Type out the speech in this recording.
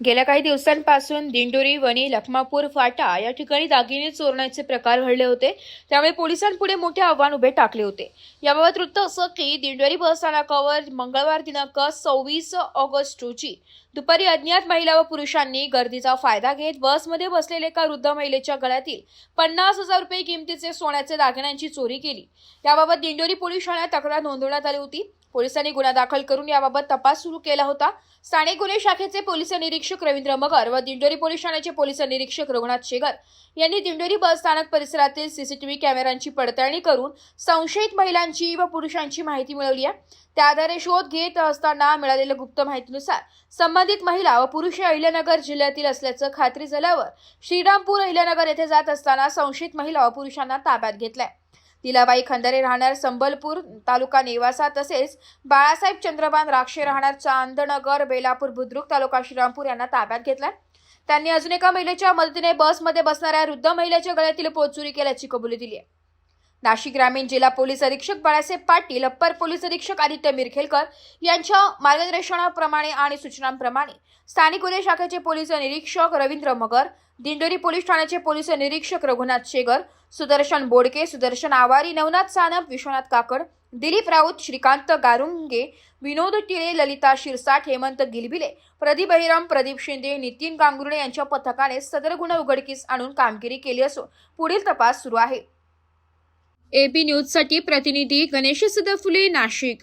गेल्या काही दिवसांपासून दिंडोरी वणी लखमापूर फाटा या ठिकाणी दागिने चोरण्याचे प्रकार घडले होते. त्यामुळे पोलिसांपुढे मोठे आव्हान उभे टाकले होते. याबाबत वृत्त असं की दिंडोरी बसस्थानकावर मंगळवार दिनांक सव्वीस ऑगस्ट रोजी दुपारी अज्ञात महिला व पुरुषांनी गर्दीचा फायदा घेत बसमध्ये बसलेल्या एका वृद्ध महिलेच्या गळ्यातील पन्नास हजार रुपये किमतीचे सोन्याचे दागिन्यांची चोरी केली. याबाबत दिंडोरी पोलीस ठाण्यात तक्रार नोंदवण्यात आली होती. पोलिसांनी गुन्हा दाखल करून याबाबत तपास सुरू केला होता. स्थानिक गुन्हे शाखेचे पोलीस निरीक्षक रवींद्र मगर व दिंडोरी पोलीस ठाण्याचे पोलीस निरीक्षक रघुनाथ शेगर यांनी दिंडोरी बस स्थानक परिसरातील सीसीटीव्ही कॅमेऱ्यांची पडताळणी करून संशयित महिलांची व पुरुषांची माहिती मिळवली आहे. त्या आधारे शोध घेत असताना मिळालेल्या गुप्त माहितीनुसार संबंधित महिला व पुरुष अहिल्यानगर जिल्ह्यातील असल्याचं खात्री झाल्यावर श्रीरामपूर अहिल्यानगर येथे जात असताना संशयित महिला व पुरुषांना ताब्यात घेतलाय. तिलाबाई खंदारे राहणार संबलपूर तालुका नेवासा तसेच बाळासाहेब चंद्रबान राक्षे राहणार चांदनगर बेलापूर बुद्रुक तालुका श्रीरामपूर यांना ताब्यात घेतलाय. त्यांनी अजून एका महिलेच्या मदतीने बसमध्ये बसणाऱ्या वृद्ध महिलेच्या गळ्यातील पोचुरी केल्याची कबुली दिली आहे नाशिक ग्रामीण जिल्हा पोलीस अधीक्षक बाळासाहेब पाटील अप्पर पोलीस अधीक्षक आदित्य मिरखेलकर यांच्या मार्गदर्शनाप्रमाणे आणि सूचनांप्रमाणे स्थानिक गुन्हे शाखेचे पोलीस निरीक्षक रवींद्र मगर दिंडोरी पोलीस ठाण्याचे पोलीस निरीक्षक रघुनाथ शेगर सुदर्शन बोडके सुदर्शन आवारी नवनाथ सानप विश्वनाथ काकड दिलीप राऊत श्रीकांत गारुंगे विनोद टिळे ललिता शिरसाट हेमंत गिलबिले प्रदीप बहिराम प्रदीप शिंदे नितीन गांगुर्णे यांच्या पथकाने सदर गुन्हा उघडकीस आणून कामगिरी केली असून पुढील तपास सुरू आहे. एबी न्यूजसाठी प्रतिनिधी गणेश सदफुले नाशिक.